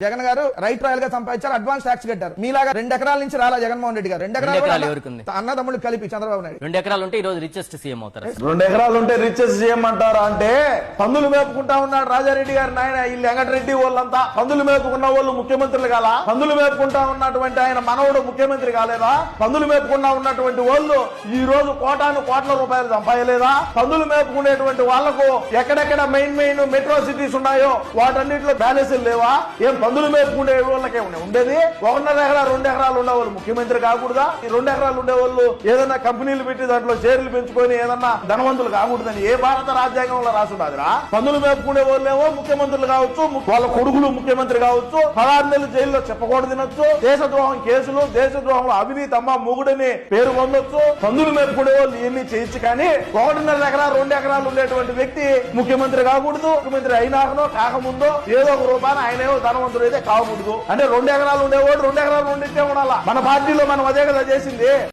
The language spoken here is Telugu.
జగన్ గారు రైట్ రాయల్గా సంపాదించారు అడ్వాన్స్ ట్యాక్స్ కట్టారు. మీలాగా రెండు ఎకరాల నుంచి రాలా జగన్మోహన్ రెడ్డి గారు. రెండు ఎకరాలు ఎవరికి ఉంది? అన్న- అన్నదమ్ముళ్ళు కలిపి చంద్రబాబు నాయుడు. రెండు ఎకరాలు ఉంటే ఈ రోజు రిచెస్ట్ సీఎం అవుతారు? రెండు ఎకరాలు ఉంటే రిచెస్ చేయమంటారా అంటే పందులు మేపుకుంటా ఉన్నాడు రాజారెడ్డి గారి నాయన వీళ్ళు వెంకటరెడ్డి వాళ్ళంతా. పందులు మేపుకున్న వాళ్ళు ముఖ్యమంత్రులు కాలా. పందులు మేపుకుంటా ఉన్నటువంటి ఆయన మనవడు ముఖ్యమంత్రి కాలేదా? పందులు మేపుకుంటా ఉన్నటువంటి వాళ్ళు ఈ రోజు కోటాను కోట్ల రూపాయలు సంపాదలేదా పందులు మేపుకునేటువంటి వాళ్ళకు ఎక్కడెక్కడ మెయిన్ మెయిన్ మెట్రో సిటీస్ ఉన్నాయో వాటన్నిటిలో బ్యాలెన్స్లు లేవా? ఏం పందులు మేపుకునే వాళ్ళకే ఉన్నాయి. ఉండేది ఒకన్నర ఎకరా రెండు ఎకరాలు ఉండేవాళ్ళు. ముఖ్యమంత్రి కాకూడదా? ఈ రెండు ఎకరాలు ఉండేవాళ్ళు ఏదైనా కంపెనీలు పెట్టి దాంట్లో షేర్లు పెంచుకొని ఏదన్నా ధనవంతులు కాకూడదని ఏ భారత రాజ్యాంగంలో రాసుండదురా? పందులు మేపుకునే వాళ్ళేమో ముఖ్యమంత్రులు కావచ్చు వాళ్ళ కొడుకులు ముఖ్యమంత్రి కావచ్చు పదహారు నెలలు జైల్లో చెప్పకూడదు తినొచ్చు దేశద్రోహం కేసులు దేశద్రోహంలో అవినీతి అమ్మ మూగుడని పేరు పొందొచ్చు. పందులు మేపుకునే వాళ్ళు ఇవన్నీ చేయొచ్చు కానీ ఒకటిన్నర ఎకరా రెండు ఎకరాలు ఉండేటువంటి వ్యక్తి ముఖ్యమంత్రి కాకూడదు. ముఖ్యమంత్రి అయినాకనో కాకముందో ఏదో ఒక రూపాన ఆయన ధనవంతులు ధనవంతుడు అయితే కాకూడదు అంటే రెండు ఎకరాలు ఉండేవాడు రెండు ఎకరాలు ఉండితే ఉండాలా? మన పార్టీలో మనం అదే కదా చేసింది.